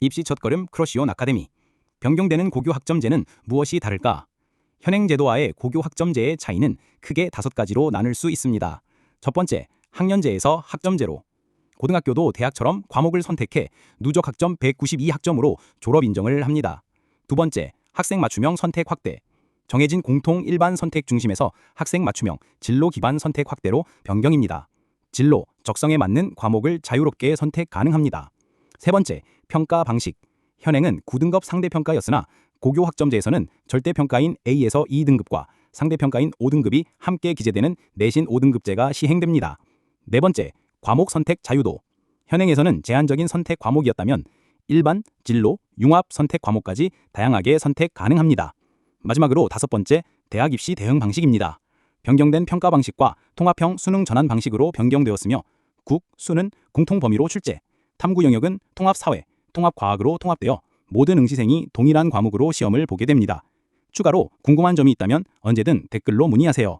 입시 첫걸음 크러쉬온 아카데미. 변경되는 고교 학점제는 무엇이 다를까? 현행 제도와의 고교 학점제의 차이는 크게 다섯 가지로 나눌 수 있습니다. 첫 번째, 학년제에서 학점제로. 고등학교도 대학처럼 과목을 선택해 누적 학점 192학점으로 졸업 인정을 합니다. 두 번째, 학생 맞춤형 선택 확대. 정해진 공통 일반 선택 중심에서 학생 맞춤형 진로 기반 선택 확대로 변경입니다. 진로, 적성에 맞는 과목을 자유롭게 선택 가능합니다. 세 번째, 평가 방식. 현행은 9등급 상대평가였으나 고교 학점제에서는 절대평가인 A에서 2등급과 상대평가인 5등급이 함께 기재되는 내신 5등급제가 시행됩니다. 네 번째, 과목 선택 자유도. 현행에서는 제한적인 선택 과목이었다면 일반, 진로, 융합 선택 과목까지 다양하게 선택 가능합니다. 마지막으로 다섯 번째, 대학 입시 대응 방식입니다. 변경된 평가 방식과 통합형 수능 전환 방식으로 변경되었으며 국, 수는 공통 범위로 출제, 탐구 영역은 통합 사회, 통합 과학으로 통합되어 모든 응시생이 동일한 과목으로 시험을 보게 됩니다. 추가로 궁금한 점이 있다면 언제든 댓글로 문의하세요.